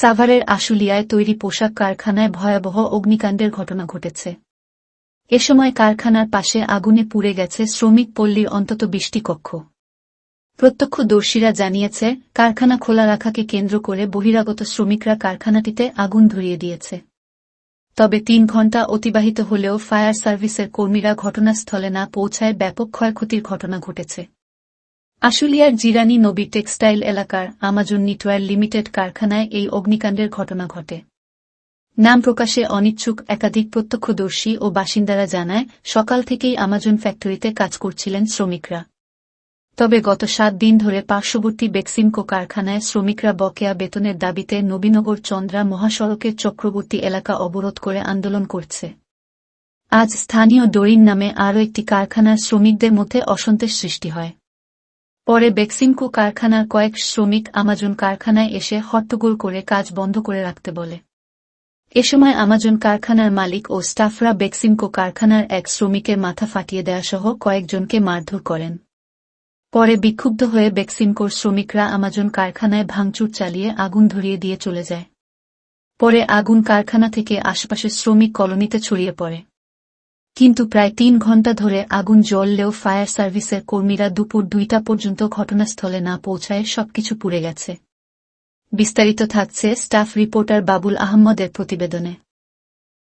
সাভারের আশুলিয়ায় তৈরি পোশাক কারখানায় ভয়াবহ অগ্নিকাণ্ডের ঘটনা ঘটেছে। এ সময় কারখানার পাশে আগুনে পুড়ে গেছে শ্রমিক পল্লীর অন্তত বিশটি কক্ষ। প্রত্যক্ষদর্শীরা জানিয়েছে, কারখানা খোলা রাখাকে কেন্দ্র করে বহিরাগত শ্রমিকরা কারখানাটিতে আগুন ধরিয়ে দিয়েছে। তবে তিন ঘণ্টা অতিবাহিত হলেও ফায়ার সার্ভিসের কর্মীরা ঘটনাস্থলে না পৌঁছায় ব্যাপক ক্ষয়ক্ষতির ঘটনা ঘটেছে। আশুলিয়ার জিরানি নবী টেক্সটাইল এলাকার আমাজন নিটওয়ার লিমিটেড কারখানায় এই অগ্নিকাণ্ডের ঘটনা ঘটে। নাম প্রকাশে অনিচ্ছুক একাধিক প্রত্যক্ষদর্শী ও বাসিন্দারা জানায়, সকাল থেকেই আমাজন ফ্যাক্টরিতে কাজ করছিলেন শ্রমিকরা। তবে গত সাত দিন ধরে পার্শ্ববর্তী বেক্সিমকো কারখানায় শ্রমিকরা বকেয়া বেতনের দাবিতে নবীনগর চন্দ্রা মহাসড়কের চক্রবর্তী এলাকা অবরোধ করে আন্দোলন করছে। আজ স্থানীয় ডরিন নামে আরও একটি কারখানার শ্রমিকদের মধ্যে অসন্তোষ সৃষ্টি হয়। পরে বেক্সিমকো কারখানার কয়েক শ্রমিক আমাজন কারখানায় এসে হট্টগোল করে কাজ বন্ধ করে রাখতে বলে। এ সময় আমাজন কারখানার মালিক ও স্টাফরা বেক্সিমকো কারখানার এক শ্রমিকের মাথা ফাটিয়ে দেয়াসহ কয়েকজনকে মারধর করেন। পরে বিক্ষুব্ধ হয়ে বেক্সিমকোর শ্রমিকরা আমাজন কারখানায় ভাঙচুর চালিয়ে আগুন ধরিয়ে দিয়ে চলে যায়। পরে আগুন কারখানা থেকে আশপাশের শ্রমিক কলোনিতে ছড়িয়ে পড়ে। কিন্তু প্রায় তিন ঘণ্টা ধরে আগুন জ্বললেও ফায়ার সার্ভিসের কর্মীরা দুপুর দুইটা পর্যন্ত ঘটনাস্থলে না পৌঁছায় সবকিছু পুড়ে গেছে। বিস্তারিত থাকছে স্টাফ রিপোর্টার বাবুল আহম্মদের প্রতিবেদনে।